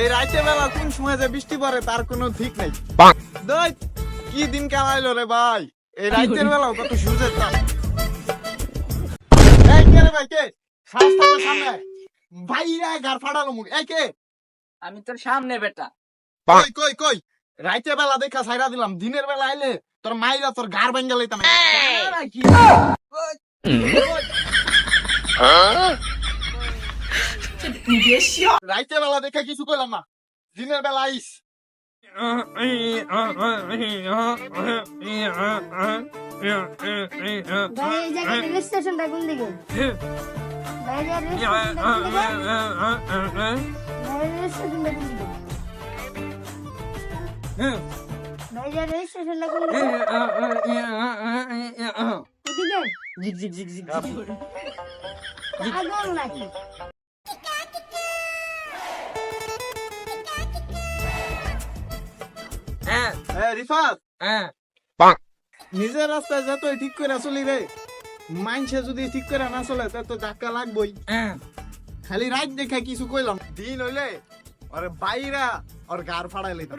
এই রাইতে বেলা কোন সময় যে বৃষ্টি পড়ে তার কোনো ঠিক নেই। দই কি দিন কামাইলো রে ভাই? এই রাইতের বেলাও কত সূর্যের তাপ। এই কে রে ভাই কে? শ্বাস সামনে। ভাইরা গার ফাটালো মুখ। এই কে? আমি তোর সামনে বেটা। কই কই কই? রাইতে বেলা দেখা সাইরা দিলাম। দিনের বেলা আইলে তোর মাইরা তোর গার ভেঙ্গা লইতাম। রাইতে বেলা দেখা কিছু কইলাম না দিনের বেলা আইস স্টেশনটা কোন দিকে? ভাই এই রেল স্টেশনটা হ্যাঁ। রিফাত। হ্যাঁ। নিজের রাস্তায় যতই ঠিক করে চলি রে মানছে যদি ঠিক করে না চলে তা তো ধাক্কা লাগবই। হ্যাঁ। খালি রাত দেখে কিছু কইলাম। দিন হইলে ওরে বাইরা ওর গার ফাড়াই লইতাম।